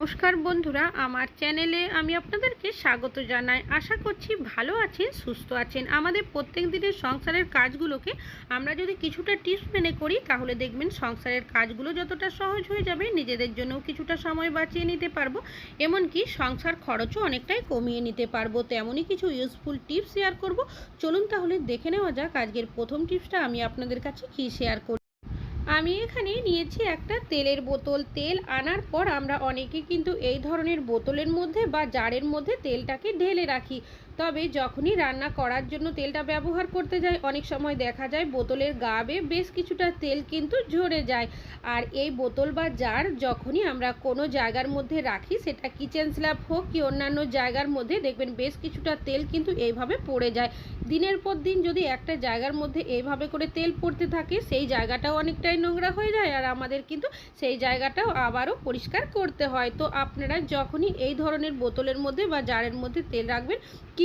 নমস্কার বন্ধুরা, আমার চ্যানেলে আমি আপনাদেরকে স্বাগত জানাই। আশা করছি ভালো আছেন, সুস্থ আছেন। আমাদের প্রত্যেক দিনের সংসারের কাজগুলোকে আমরা যদি কিছুটা টিপস মেনে করি, তাহলে দেখবেন সংসারের কাজগুলো যতটা সহজ হয়ে যাবে, নিজেদের জন্যও কিছুটা সময় বাঁচিয়ে নিতে পারব। এমনকি সংসার খরচও অনেকটাই কমিয়ে নিতে পারব। তেমনই কিছু ইউজফুল টিপস শেয়ার করব। চলুন তাহলে দেখে নেওয়া যাক আজকের প্রথম টিপসটা আমি আপনাদের কাছে কী শেয়ার করি। আমি এখানে নিয়েছি একটা তেলের বোতল। তেল আনার পর আমরা অনেকে কিন্তু এই ধরনের বোতলের মধ্যে বা জারের মধ্যে তেলটাকে ঢেলে রাখি। তবে যখনই রান্না করার জন্য তেলটা ব্যবহার করতে যাই, অনেক সময় দেখা যায় বোতলের গাবে বেশ কিছুটা তেল কিন্তু ঝরে যায়। আর এই বোতল বা জার যখনই আমরা কোনো জায়গার মধ্যে রাখি, সেটা কিচেন স্ল্যাব হোক কি অন্যান্য জায়গার মধ্যে, দেখবেন বেশ কিছুটা তেল কিন্তু এইভাবে পড়ে যায়। দিনের পর দিন যদি একটা জায়গার মধ্যে এইভাবে করে তেল পড়তে থাকে, সেই জায়গাটাও অনেকটাই নোংরা হয়ে যায় আর আমাদের কিন্তু সেই জায়গাটাও আবারও পরিষ্কার করতে হয়। তো আপনারা যখনই এই ধরনের বোতলের মধ্যে বা জারের মধ্যে তেল রাখবেন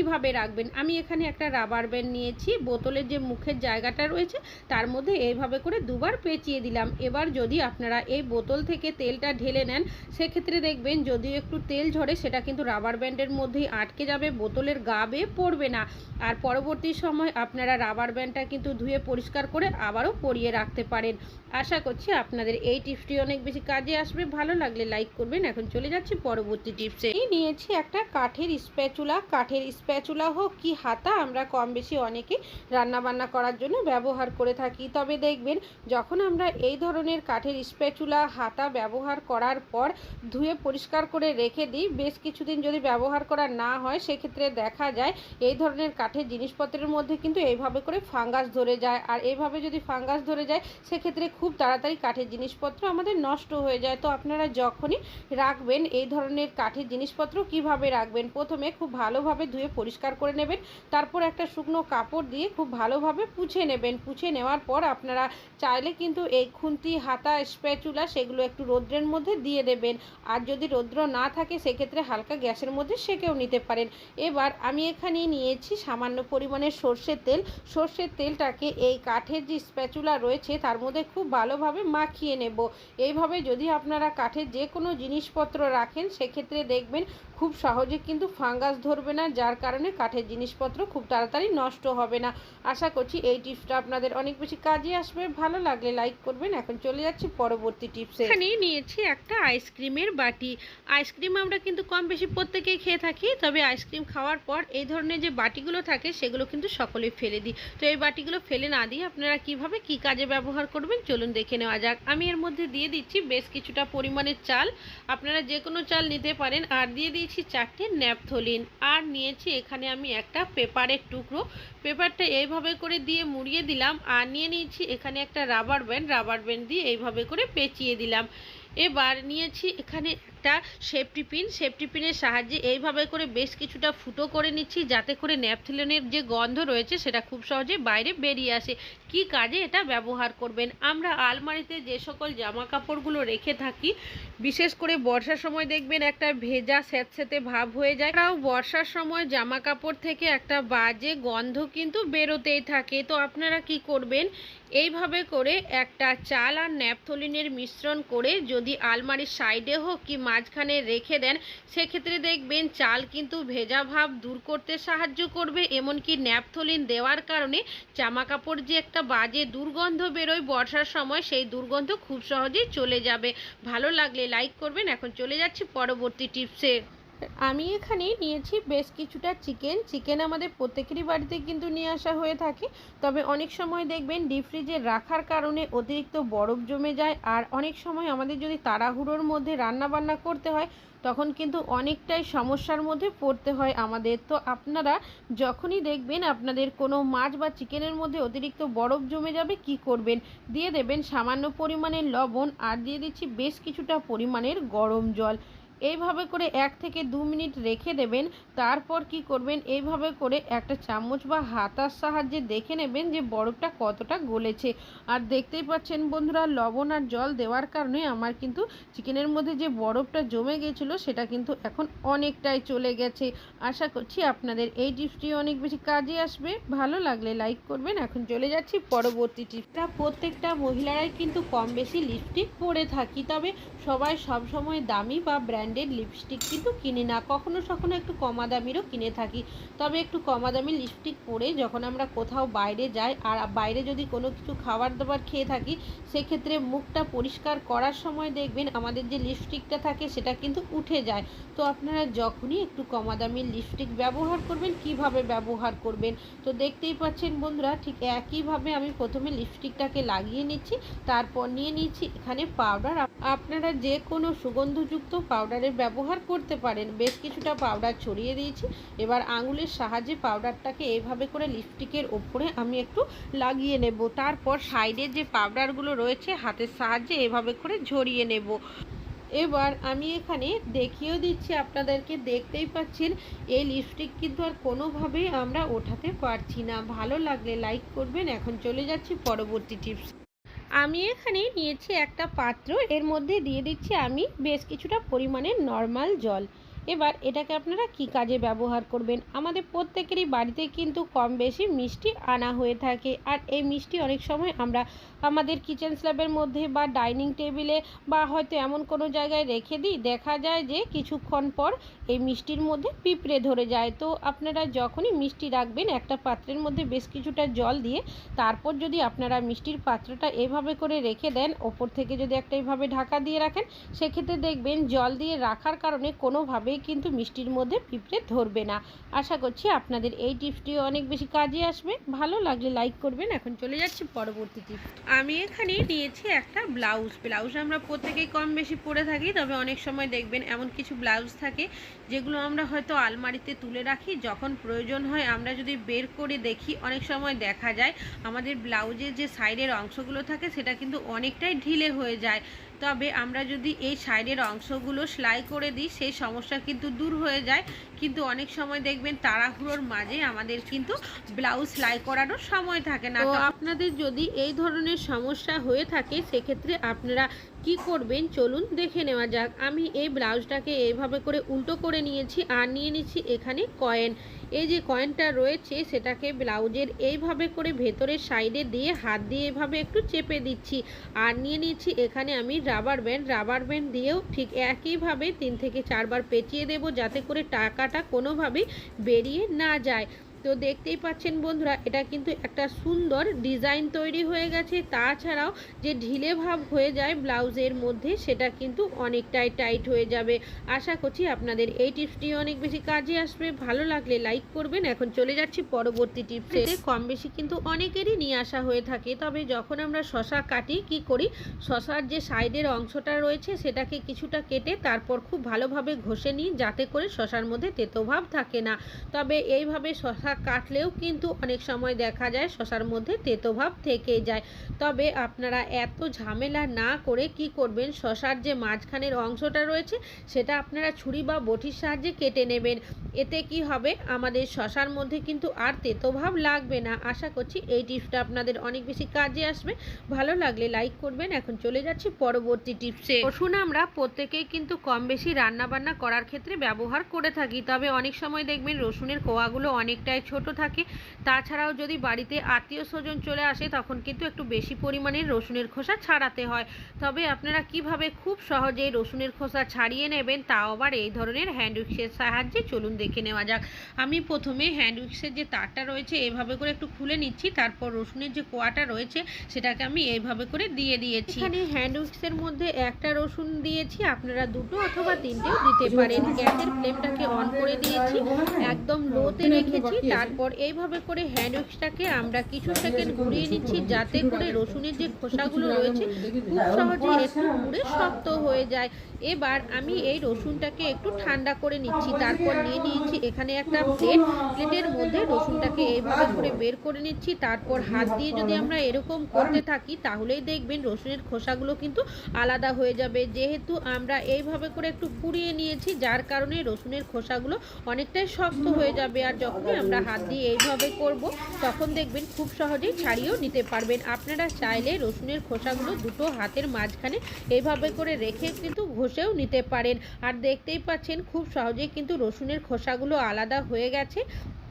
কীভাবে রাখবেন? আমি এখানে একটা রাবার ব্যান্ড নিয়েছি, বোতলের যে মুখের জায়গাটা রয়েছে, তার মধ্যে এইভাবে করে দুবার পেঁচিয়ে দিলাম। এবার যদি আপনারা এই বোতল থেকে তেলটা ঢেলে নেন, সেক্ষেত্রে দেখবেন যদি একটু তেল ঝরে, সেটা কিন্তু রাবার ব্যান্ডের মধ্যেই আটকে যাবে, বোতলের গা বেয়ে পড়বে না। আর পরবর্তী সময় আপনারা রাবার ব্যান্ডটা কিন্তু ধুয়ে পরিষ্কার করে আবারও পরিয়ে রাখতে পারেন। আশা করছি আপনাদের এই টিপসটি অনেক বেশি কাজে আসবে। ভালো লাগলে লাইক করবেন। এখন চলে যাচ্ছি পরবর্তী টিপসে। এই নিয়েছি একটা কাঠের স্প্যাচুলা কাঠের স্প্যাচুলা হোক কি হাতা, আমরা কম বেশি অনেকেই রান্না বান্না করার জন্য ব্যবহার করে থাকি। তবে দেখবেন, যখন আমরা এই ধরনের কাঠের স্প্যাচুলা হাতা ব্যবহার করার পর ধুয়ে পরিষ্কার করে রেখে দিই, বেশ কিছুদিন যদি ব্যবহার করা না হয়, সেক্ষেত্রে দেখা যায় এই ধরনের কাঠের জিনিসপত্রের মধ্যে কিন্তু এইভাবে করে ফাঙ্গাস ধরে যায়। আর এইভাবে যদি ফাঙ্গাস ধরে যায়, সেক্ষেত্রে খুব তাড়াতাড়ি কাঠের জিনিসপত্র আমাদের নষ্ট হয়ে যায়। তো আপনারা যখনই রাখবেন এই ধরনের কাঠের জিনিসপত্র, কীভাবে রাখবেন? প্রথমে খুব ভালোভাবে ধুয়ে পরিষ্কার করে নেবেন। তারপর একটা শুকনো কাপড় দিয়ে খুব ভালোভাবে পুছে নেবেন। পুছে নেওয়ার পর আপনারা চাইলে কিন্তু এই খুন্তি, হাতা, স্প্যাচুলা সেগুলো একটু রৌদ্রের মধ্যে দিয়ে দেবেন। আর যদি রৌদ্র না থাকে, সেক্ষেত্রে হালকা গ্যাসের মধ্যে সেকেও নিতে পারেন। এবার আমি এখানে নিয়েছি সামান্য পরিমাণে সর্ষের তেল। সর্ষের তেলটাকে এই কাঠের যে স্প্যাচুলা রয়েছে, তার মধ্যে খুব ভালোভাবে মাখিয়ে নেব। এইভাবে যদি আপনারা কাঠের যে কোনো জিনিসপত্র রাখেন, সেক্ষেত্রে দেখবেন খুব সহজে কিন্তু ফাঙ্গাস ধরবে না, যার কারণে কাঠের জিনিসপত্র খুব তাড়াতাড়ি নষ্ট হবে না। আশা করছি এই টিপসটা আপনাদের অনেক বেশি কাজে আসবে। ভালো লাগলে লাইক করবেন। এখন চলে যাচ্ছি পরবর্তী টিপসে। এখানে নিয়েছি একটা আইসক্রিমের বাটি। আইসক্রিম আমরা কিন্তু কম বেশি প্রত্যেকেই খেয়ে থাকি, তবে আইসক্রিম খাওয়ার পর এই ধরনের যে বাটিগুলো থাকে, সেগুলো কিন্তু সকলেই ফেলে দিই। তো এই বাটিগুলো ফেলে না দিয়ে আপনারা কীভাবে, কি কাজে ব্যবহার করবেন, চলুন দেখে নেওয়া যাক। আমি এর মধ্যে দিয়ে দিচ্ছি বেশ কিছুটা পরিমাণের চাল। আপনারা যে কোনো চাল নিতে পারেন। আর দিয়ে দিয়েছি চারটে ন্যাপথলিন। আর নিয়েছি এখানে আমি একটা পেপারের টুকরো। পেপারটা এইভাবে করে দিয়ে মুড়িয়ে দিলাম আর নিয়ে নিয়েছি এখানে একটা রাবার ব্যান্ড। রাবার ব্যান্ড দিয়ে এইভাবে করে পেঁচিয়ে দিলাম। এবার নিয়েছি এখানে একটা সেফটি পিন সেফটি পিনের সাহায্যে এইভাবে করে বেশ কিছুটা ফুটো করে নিচ্ছি, যাতে করে ন্যাপথিলনের যে গন্ধ রয়েছে সেটা খুব সহজে বাইরে বেরিয়ে আসে। কি কাজে এটা ব্যবহার করবেন? আমরা আলমারিতে যে সকল জামা কাপড়গুলো রেখে থাকি, বিশেষ করে বর্ষার সময় দেখবেন একটা ভেজা স্যাঁতস্যাঁতে ভাব হয়ে যায়। তাও বর্ষার সময় জামা কাপড় থেকে একটা বাজে গন্ধ কিন্তু বেরোতেই থাকে। তো আপনারা কি করবেন? এইভাবে করে একটা চাল আর ন্যাপথলিনের মিশ্রণ করে যদি আলমারির সাইডে হোক কি মাঝখানে রেখে দেন, সেক্ষেত্রে দেখবেন চাল কিন্তু ভেজা ভাব দূর করতে সাহায্য করবে, এমনকি ন্যাপথলিন দেওয়ার কারণে জামা কাপড় যে একটা বাজে দুর্গন্ধ বেরোয় বর্ষার সময়, সেই দুর্গন্ধ খুব সহজেই চলে যাবে। ভালো লাগলে লাইক করবেন। এখন চলে যাচ্ছি পরবর্তী টিপসে। আমি এখানে নিয়েছি বেশ কিছুটা চিকেন। চিকেন আমাদের প্রত্যেকেরই বাড়িতে কিন্তু নিয়ে আসা হয়ে থাকে। তবে অনেক সময় দেখবেন ডিপ ফ্রিজে রাখার কারণে অতিরিক্ত বরফ জমে যায়। আর অনেক সময় আমাদের যদি তাড়াহুড়োর মধ্যে রান্না বান্না করতে হয়, তখন কিন্তু অনেকটাই সমস্যার মধ্যে পড়তে হয় আমাদের। তো আপনারা যখনই দেখবেন আপনাদের কোনো মাছ বা চিকেনের মধ্যে অতিরিক্ত বরফ জমে যাবে, কি করবেন? দিয়ে দেবেন সামান্য পরিমাণের লবণ আর দিয়ে দিচ্ছি বেশ কিছুটা পরিমাণের গরম জল। এইভাবে করে এক থেকে দু মিনিট রেখে দেবেন, তারপর কি করবেন? এইভাবে করে একটা চামচ বা হাতার সাহায্যে দেখে নেবেন যে বরফটা কতটা গলেছে। আর দেখতেই পাচ্ছেন বন্ধুরা, লবণ আর জল দেওয়ার কারণে আমার কিন্তু চিকেনের মধ্যে যে বরফটা জমে গেছিল, সেটা কিন্তু এখন অনেকটাই চলে গেছে। আশা করছি আপনাদের এই টিপসটি অনেক বেশি কাজে আসবে। ভালো লাগলে লাইক করবেন। এখন চলে যাচ্ছি পরবর্তী টিপসটা। প্রত্যেকটা মহিলারাই কিন্তু কম বেশি লিপস্টিক পরে থাকি, তবে সবাই সবসময় দামি বা ব্র্যান্ড ব্র্যান্ডেড লিপস্টিক কিন্তু কিনি না। কখনো সখনো একটু কমা দামিরও কিনে থাকি। তবে একটু কমা দামি লিপস্টিক পরে যখন আমরা কোথাও বাইরে যাই আর বাইরে যদি কোনো কিছু খাবার দাবার খেয়ে থাকি, সেক্ষেত্রে মুখটা পরিষ্কার করার সময় দেখবেন আমাদের যে লিপস্টিকটা থাকে সেটা কিন্তু উঠে যায়। তো আপনারা যখনই একটু কমা দামি লিপস্টিক ব্যবহার করবেন, কীভাবে ব্যবহার করবেন? তো দেখতেই পাচ্ছেন বন্ধুরা, ঠিক একইভাবে আমি প্রথমে লিপস্টিকটাকে লাগিয়ে নিচ্ছি, তারপর নিয়ে নিচ্ছি এখানে পাউডার আপনারা যে কোনো সুগন্ধযুক্ত পাউডারের ব্যবহার করতে পারেন। বেশ কিছুটা পাউডার ছড়িয়ে দিয়েছি। এবার আঙুলের সাহায্যে পাউডারটাকে এইভাবে করে লিপস্টিকের ওপরে আমি একটু লাগিয়ে নেব। তারপর সাইডে যে পাউডারগুলো রয়েছে, হাতের সাহায্যে এভাবে করে ঝরিয়ে নেব। এবার আমি এখানে দেখিয়েও দিচ্ছি আপনাদেরকে, দেখতেই পাচ্ছেন, এই লিপস্টিক কিন্তু আর কোনোভাবেই আমরা ওঠাতে পারছি না। ভালো লাগলে লাইক করবেন। এখন চলে যাচ্ছি পরবর্তী টিপস। আমি এখানে নিয়েছি একটা পাত্র। এর মধ্যে দিয়ে দিচ্ছি আমি বেশ কিছুটা পরিমাণে নর্মাল জল। এবার এটাকে আপনারা কি কাজে ব্যবহার করবেন? আমাদের প্রত্যেকেরই বাড়িতে কিন্তু কম বেশি মিষ্টি আনা হয়ে থাকে। আর এই মিষ্টি অনেক সময় আমরা আমাদের কিচেন স্ল্যাবের মধ্যে বা ডাইনিং টেবিলে বা হয়তো এমন কোনো জায়গায় রেখে দিই, দেখা যায় যে কিছুক্ষণ পর এই মিষ্টির মধ্যে পিঁপড়ে ধরে যায়। তো আপনারা যখনই মিষ্টি রাখবেন, একটা পাত্রের মধ্যে বেশ কিছুটা জল দিয়ে তারপর যদি আপনারা মিষ্টির পাত্রটা এভাবে করে রেখে দেন, ওপর থেকে যদি একটা এইভাবে ঢাকা দিয়ে রাখেন, সেক্ষেত্রে দেখবেন জল দিয়ে রাখার কারণে কোনোভাবেই কিন্তু মিষ্টির মধ্যে পিঁপড়ে ধরবে না। আশা করছি আপনাদের এই টিপসটিও অনেক বেশি কাজে আসবে। ভালো লাগলে লাইক করবেন। এখন চলে যাচ্ছি পরবর্তী টিপস আমি এখানে নিয়েছি একটা ব্লাউজ। ব্লাউজ আমরা প্রত্যেকেই কম বেশি পরে থাকি, তবে অনেক সময় দেখবেন এমন কিছু ব্লাউজ থাকে যেগুলো আমরা হয়তো আলমারিতে তুলে রাখি। যখন প্রয়োজন হয় আমরা যদি বের করে দেখি, অনেক সময় দেখা যায় আমাদের ব্লাউজের যে সাইডের অংশগুলো থাকে সেটা কিন্তু অনেকটাই ঢিলে হয়ে যায়। তবে আমরা যদি এই সাইডের অংশগুলো সেলাই করে দিই সেই সমস্যা কিন্তু দূর হয়ে যায়। কিন্তু অনেক সময় দেখবেন তাড়াহুড়োর মাঝে আমাদের কিন্তু ব্লাউজ সেলাই করারও সময় থাকে না। তো আপনাদের যদি এই ধরনের সমস্যা হয়ে থাকে সেক্ষেত্রে আপনারা কি করবেন? চলুন দেখে নেওয়া যাক। আমি এই ব্লাউজটাকে এইভাবে করে উল্টো করে নিয়েছি আর নিয়ে নিচ্ছি এখানে কয়েন। এই যে কয়েনটা রয়েছে, সেটাকে ব্লাউজের এইভাবে করে ভেতরের সাইডে দিয়ে হাত দিয়ে এভাবে একটু চেপে দিচ্ছি। আর নিয়ে নিচ্ছি এখানে আমি রাবার ব্যান্ড। রাবার ব্যান্ড দিয়েও ঠিক একইভাবে তিন থেকে চারবার পেঁচিয়ে দেব যাতে করে টাকাটা কোনোভাবেই বেরিয়ে না যায়। তো দেখতেই পাচ্ছেন বন্ধুরা, এটা কিন্তু একটা সুন্দর ডিজাইন তৈরি হয়ে গেছে। তাছাড়াও যে ঢিলে ভাব হয়ে যায় ব্লাউজের মধ্যে, সেটা কিন্তু অনেকটাই টাইট হয়ে যাবে। আশা করছি আপনাদের এই টিপসটি অনেক বেশি কাজে আসবে। ভালো লাগলে লাইক করবেন। এখন চলে যাচ্ছি পরবর্তী টিপসে। কম বেশি কিন্তু অনেকেরই নিয়ে আসা হয়ে থাকে। তবে যখন আমরা শশা কাটি, কি করি? শশার যে সাইডের অংশটা রয়েছে, সেটাকে কিছুটা কেটে তারপর খুব ভালোভাবে ঘষে নিই, যাতে করে শশার মধ্যে তেতোভাব থাকে না। তবে এইভাবে শশা কাটলেও কিন্তু অনেক সময় দেখা যায় শশার মধ্যে তেতোভাব থেকে যায়। তবে আপনারা এত ঝামেলা না করে কি করবেন? শশার যে মাঝখানের অংশটা রয়েছে, সেটা আপনারা ছুরি বা বটির সাহায্যে কেটে নেবেন। এতে কি হবে? আমাদের শশার মধ্যে কিন্তু আর তেতোভাব লাগবে না। আশা করছি এই টিপসটা আপনাদের অনেক বেশি কাজে আসবে। ভালো লাগলে লাইক করবেন। এখন চলে যাচ্ছি পরবর্তী টিপসে। রসুন আমরা প্রত্যেকেই কিন্তু কম বেশি রান্নাবান্না করার ক্ষেত্রে ব্যবহার করে থাকি। তবে অনেক সময় দেখবেন রসুনের কোয়াগুলো অনেকটাই ছোট থাকে। তাছাড়াও যদি বাড়িতে আত্মীয় স্বজন চলে আসে, তখন কিন্তু একটু বেশি পরিমাণে রসুনের খোসা ছাড়াতে হয়। তবে আপনারা কীভাবে খুব সহজেই রসুনের খোসা ছাড়িয়ে নেবেন, তাও আবার এই ধরনের হ্যান্ড উইক্সের সাহায্যে চলুন দেখে নেওয়া যাক। আমি প্রথমে হ্যান্ড উইক্সের যে তারটা রয়েছে এভাবে করে একটু খুলে নিচ্ছি তারপর রসুনের যে কোয়াটা রয়েছে সেটাকে আমি এইভাবে করে দিয়ে দিয়েছি। এখানে হ্যান্ড উইক্সের মধ্যে একটা রসুন দিয়েছি আপনারা দুটো অথবা তিনটেও দিতে পারেন। গ্যাসের ফ্লেমটাকে অন করে দিয়েছি একদম লোতে রেখেছি তারপর এইভাবে করে হ্যান্ড উইক্সটাকে আমরা কিছু সেকেন্ড ঘুরিয়ে নিচ্ছি যাতে করে রসুনের যে খোসাগুলো রয়েছে খুব সহজে একটু পুড়ে শক্ত হয়ে যায়। এবার আমি এই রসুনটাকে একটু ঠান্ডা করে নিচ্ছি তারপর নিয়ে নিয়েছি এখানে একটা প্লেট প্লেটের মধ্যে রসুনটাকে এইভাবে করে বের করে নিচ্ছি, তারপর হাত দিয়ে যদি আমরা এরকম করতে থাকি, তাহলেই দেখবেন রসুনের খোসাগুলো কিন্তু আলাদা হয়ে যাবে। যেহেতু আমরা এইভাবে করে একটু পুড়িয়ে নিয়েছি, যার কারণে রসুনের খোসাগুলো অনেকটাই শক্ত হয়ে যাবে। আর যখনই আমরা হাত দিয়ে এইভাবে করব, তখন দেখবেন খুব সহজেই ছাড়িয়েও নিতে পারবেন। আপনারা চাইলে রসুনের খোসাগুলো দুটো হাতের মাঝখানে এইভাবে করে রেখে কিন্তু ঘষেও নিতে পারেন। আর দেখতেই পাচ্ছেন, খুব সহজেই কিন্তু রসুনের খোসাগুলো আলাদা হয়ে গেছে।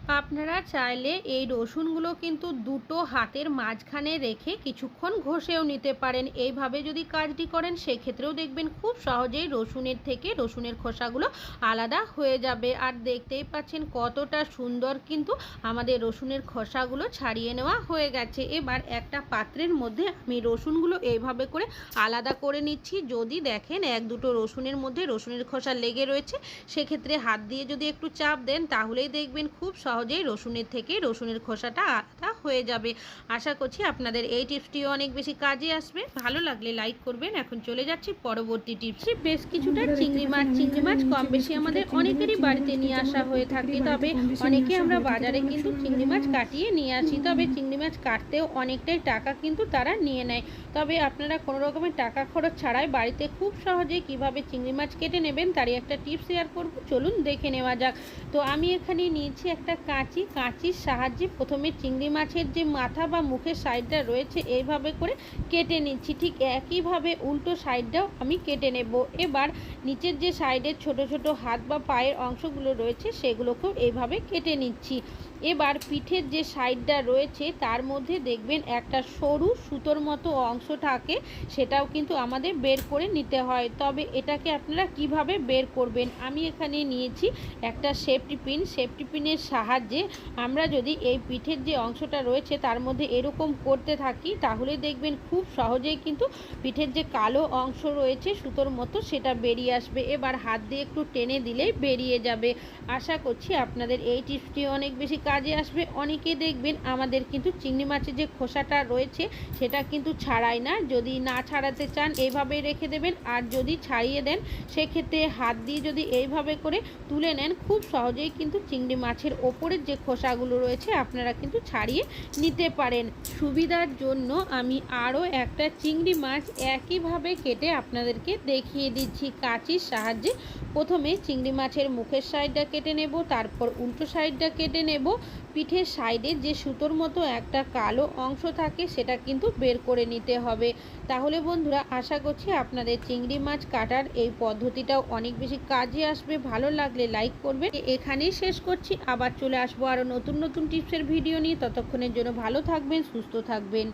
আপনারা চাইলে এই রসুনগুলো কিন্তু দুটো হাতের মাঝখানে রেখে কিছুক্ষণ ঘষেও নিতে পারেন। এইভাবে যদি কাজটি করেন, সেক্ষেত্রেও দেখবেন খুব সহজেই রসুনের থেকে রসুনের খোসাগুলো আলাদা হয়ে যাবে। আর দেখতেই পাচ্ছেন কতটা সুন্দর কিন্তু আমাদের রসুনের খোসাগুলো ছাড়িয়ে নেওয়া হয়ে গেছে। এবার একটা পাত্রের মধ্যে আমি রসুনগুলো এইভাবে করে আলাদা করে নিচ্ছি। যদি দেখেন এক দুটো রসুনের মধ্যে রসুনের খোসা লেগে রয়েছে, সেক্ষেত্রে হাত দিয়ে যদি একটু চাপ দেন, তাহলেই দেখবেন খুব সহজেই রসুনের থেকে রসুনের খোসাটা আলাদা হয়ে যাবে। আশা করছি আপনাদের এই টিপসটিও অনেক বেশি কাজে আসবে। ভালো লাগলে লাইক করবেন। এখন চলে যাচ্ছি পরবর্তী টিপস। বেশ কিছুটা চিংড়ি মাছ চিংড়ি মাছ কম বেশি আমাদের অনেকেরই বাড়িতে নিয়ে আসা হয়ে থাকে। তবে অনেকে আমরা বাজারে কিন্তু চিংড়ি মাছ কাটিয়ে নিয়ে আসি। তবে চিংড়ি মাছ কাটতেও অনেকটাই টাকা কিন্তু তারা নিয়ে নেয়। তবে আপনারা কোনো রকমের টাকা খরচ ছাড়াই বাড়িতে খুব সহজেই কীভাবে চিংড়ি মাছ কেটে নেবেন তারই একটা টিপস শেয়ার করব। চলুন দেখে নেওয়া যাক। তো আমি এখানে নিয়েছি একটা কাঁচি, কাঁচির সাহায্যে প্রথমে চিংড়ি মাছের যে মাথা বা মুখের সাইডটা রয়েছে, এইভাবে করে কেটে নিচ্ছি। ঠিক একইভাবে উল্টো সাইডটাও আমি কেটে নেব। এবার নিচের যে সাইডের ছোট ছোট হাত বা পায়ের অংশগুলো রয়েছে, সেগুলোকেও এইভাবে কেটে নিচ্ছি। এবার পিঠের যে সাইডটা রয়েছে, তার মধ্যে দেখবেন একটা সরু সুতোর মতো অংশ থাকে, সেটাও কিন্তু আমাদের বের করে নিতে হয়। তবে এটাকে আপনারা কীভাবে বের করবেন? আমি এখানে নিয়েছি একটা সেফটি পিন। সেফটি পিনের সাহায্যে আমরা যদি এই পিঠের যে অংশটা রয়েছে, তার মধ্যে এরকম করতে থাকি, তাহলে দেখবেন খুব সহজেই কিন্তু পিঠের যে কালো অংশ রয়েছে, সুতোর মতো সেটা বেরিয়ে আসবে। এবার হাত দিয়ে একটু টেনে দিলেই বেরিয়ে যাবে। আশা করছি আপনাদের এই টিপসটি অনেক বেশি কাজে আসবে অনেকে দেখবেন আমাদের কিন্তু চিংড়ি মাছের যে খোসাটা রয়েছে, সেটা কিন্তু ছাড়াই না। যদি না ছাড়াতে চান, এইভাবে রেখে দেবেন। আর যদি ছাড়িয়ে দেন, সেক্ষেত্রে হাত দিয়ে যদি এইভাবে করে তুলে নেন, খুব সহজেই কিন্তু চিংড়ি মাছের ওপরের যে খোসাগুলো রয়েছে, আপনারা কিন্তু ছাড়িয়ে নিতে পারেন। সুবিধার জন্য আমি আরও একটা চিংড়ি মাছ একইভাবে কেটে আপনাদেরকে দেখিয়ে দিচ্ছি কাঁচির সাহায্যে। প্রথমে চিংড়ি মাছের মুখের সাইডটা কেটে নেব, তারপর উল্টো সাইডটা কেটে নেব। পিঠের সাইডে যে সুতোর মতো একটা কালো অংশ থাকে, সেটা কিন্তু বের করে নিতে হবে। তাহলে বন্ধুরা, আশা করছি আপনাদের চিংড়ি মাছ কাটার এই পদ্ধতিটাও অনেক বেশি কাজে আসবে। ভালো লাগলে লাইক করবে এখানেই শেষ করছি। আবার চলে আসব আরও নতুন নতুন টিপসের ভিডিও নিয়ে। ততক্ষণের জন্য ভালো থাকবেন, সুস্থ থাকবেন।